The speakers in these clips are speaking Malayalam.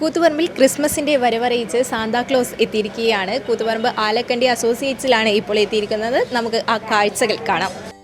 കൂത്തുപറമ്പിൽ ക്രിസ്മസിന്റെ വരവറിയിച്ച് സാന്താക്ലോസ് എത്തിയിരിക്കുകയാണ്. കൂത്തുപറമ്പ് ആലക്കണ്ടി അസോസിയേറ്റ്സിലാണ് ഇപ്പോൾ എത്തിയിരിക്കുന്നത്. നമുക്ക് ആ കാഴ്ചകൾ കാണാം.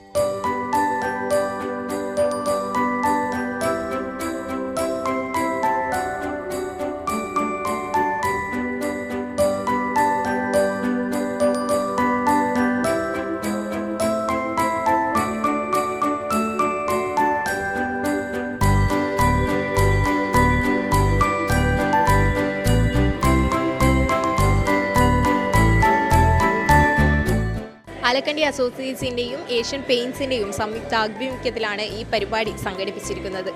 ആലക്കണ്ടി അസോസിയേറ്റ്സിന്റെയും ഏഷ്യൻ പെയിൻസിന്റെയും സംയുക്ത ആഭിമുഖ്യത്തിലാണ് ഈ പരിപാടി സംഘടിപ്പിച്ചിരിക്കുന്നത്.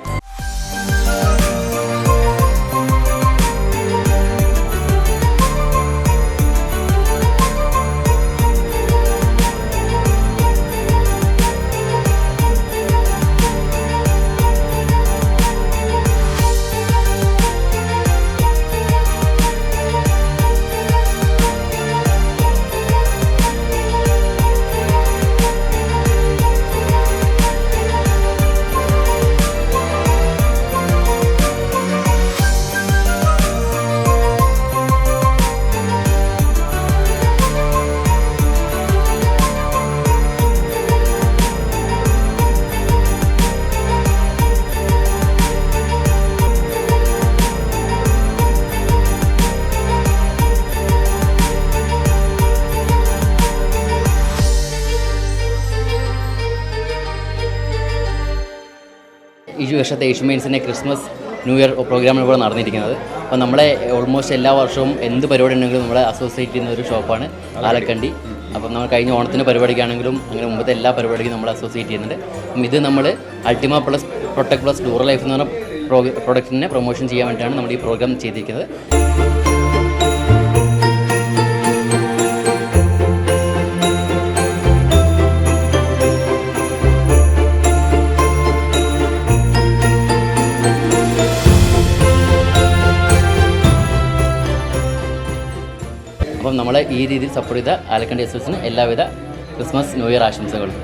ഈ വർഷത്തെ ഏഷ്യമൈൻസിന്റെ ക്രിസ്മസ് ന്യൂ ഇയർ പ്രോഗ്രാമിൽ ഇവിടെ നടന്നിരിക്കുന്നത്. അപ്പോൾ നമ്മളെ ഓൾമോസ്റ്റ് എല്ലാ വർഷവും എന്ത് പരിപാടി ഉണ്ടെങ്കിലും നമ്മളെ അസോസിയേറ്റ് ചെയ്യുന്ന ഒരു ഷോപ്പാണ് ആലക്കണ്ടി. അപ്പം നമ്മൾ കഴിഞ്ഞ ഓണത്തിന്റെ പരിപാടിക്കാണെങ്കിലും അങ്ങനെ മുമ്പത്തെ എല്ലാ പരിപാടിക്കും നമ്മൾ അസോസിയേറ്റ് ചെയ്യുന്നുണ്ട്. അപ്പം ഇത് നമ്മൾ Ultima plus protect plus Duralife എന്ന് പറഞ്ഞ പ്രോ പ്രൊഡക്റ്റിനെ പ്രൊമോഷൻ ചെയ്യാൻ വേണ്ടിയിട്ടാണ് നമ്മൾ ഈ പ്രോഗ്രാം ചെയ്തിരിക്കുന്നത്. അപ്പം നമ്മളെ ഈ രീതിയിൽ സപ്പോർട്ട് ചെയ്ത ആലക്കണ്ടി എക്സ്പ്രസിന് എല്ലാവിധ ക്രിസ്മസ് ന്യൂ ഇയർ ആശംസകളും.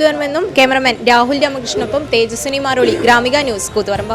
കൂത്തുപറമ്പെന്നും ക്യാമറമാൻ രാഹുൽ രാമകൃഷ്ണനൊപ്പം തേജസ്വിനി മാറോളി ഗ്രാമിക ന്യൂസ് കൂത്തുപറമ്പ്.